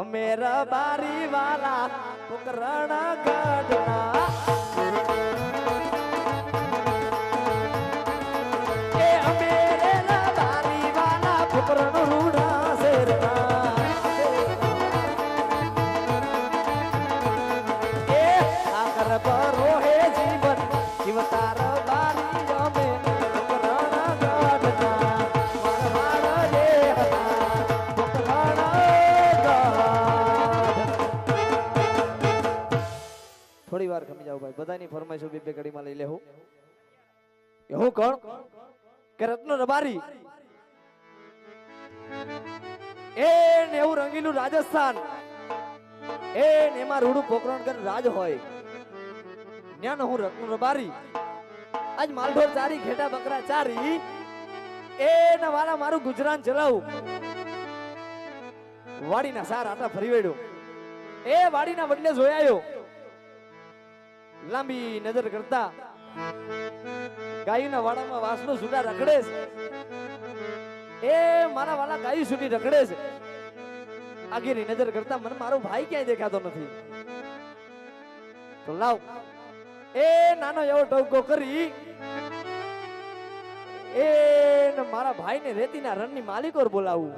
અમેર બારી વાલા પુકરણ ગઢના. બધાની ફરમાઈશો બે બે કડીમાં લઈ લેવું એવું કોણ? કે રત્ન રબારી. એ એવું રંગીલું રાજસ્થાન. એ એમાં રૂડું પોકરણ કર રાજ હોય. જ્ઞાન હું રત્ન રબારી. આજ માલઢોર ચારી, ઘેટા બકરા ચારી. એ વાલા મારું ગુજરાન ચલાવું. વાડીના સાર આટા ફરી વેડ્યો એ વાડીના વડલે જોયાયો લાંબી નજર કરતા ગાયના વાડામાં વાસનો સુધા રખડે છે. એ મારા વાળા ગાય સુધી રખડે છે. આગેની નજર કરતા મને મારો ભાઈ ક્યાંય દેખાતો નથી. તો લાવ. એ નાનો એવો ટોકો કરી એ મારા ભાઈને રેતીના રણની માલિકોર બોલાવું.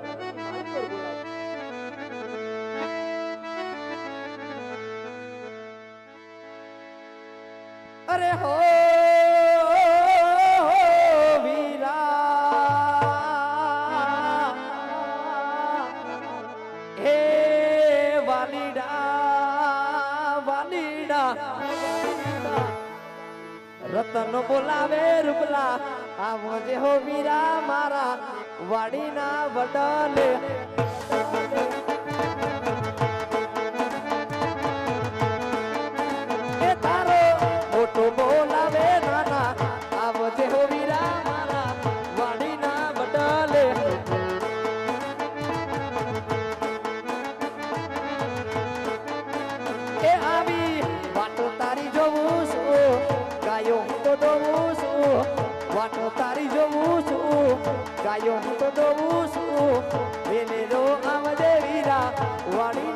અરે હો રતન બોલાવે રૂપલા આ જે હો વીરા મારા વાડીના વડલે ગાયો. હું તો દોવું છું વેલેરો આવજે દેવીરા વાડીના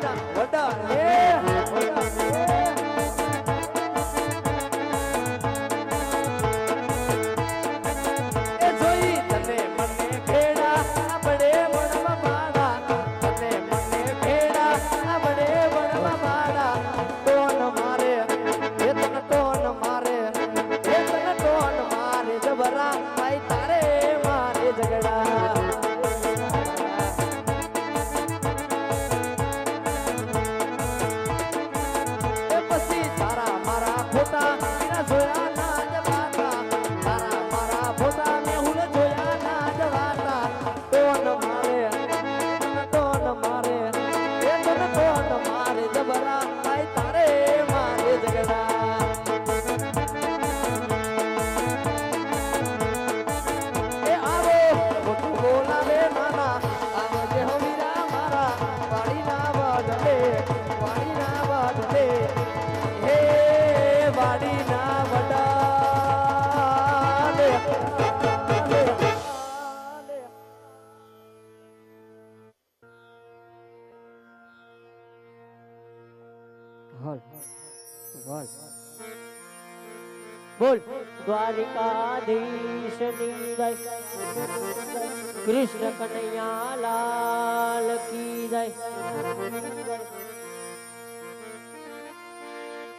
બોલ દ્વારિકાધીશની જય કૃષ્ણ કનૈયા લાલ કી જય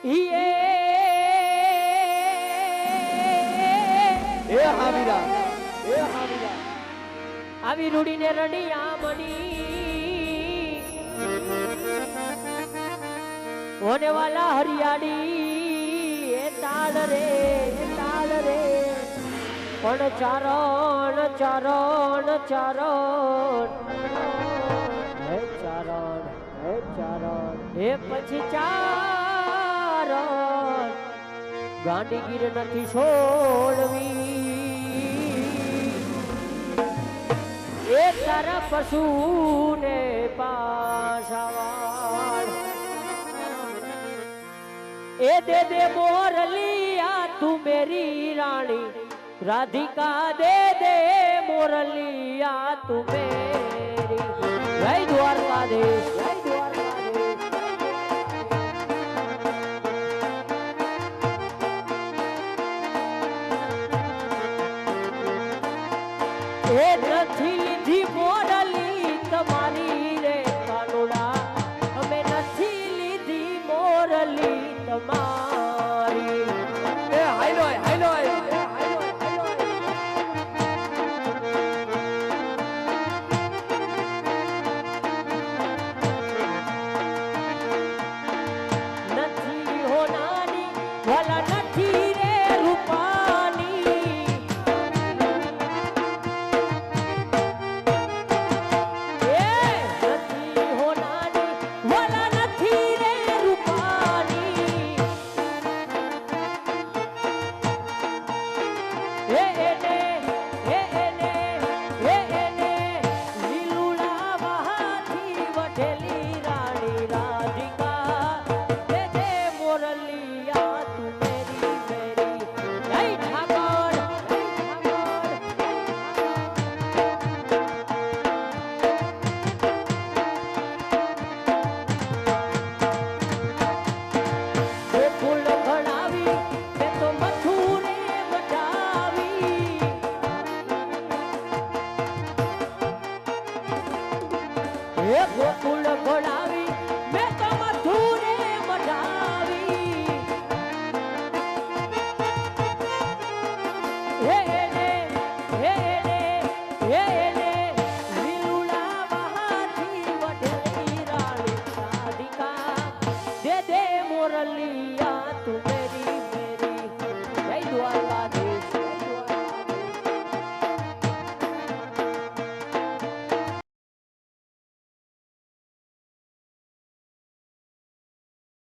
ઈએ એ હા વીરા એ હા વીરા આવી રૂડીને રડિયા મણી ઓને વાલા હરિયાળી એ તાળ રે એ તાળ રે પણ ચારણ ચારણ ચારણ. હે ચારણ હે ચારણ. હે પછી ચારણ. ગાંડીગીર નથી છોડવી. એ તારા પશુને પાસાવાળ એ દે દે મોરલિયા તું મેરી રાણી. રાધિકા દે દે મોરલિયા તું મેરી. જય દ્વારકાધીશ જય દ્વારકાધીશ. એ નથી लिया तू मेरी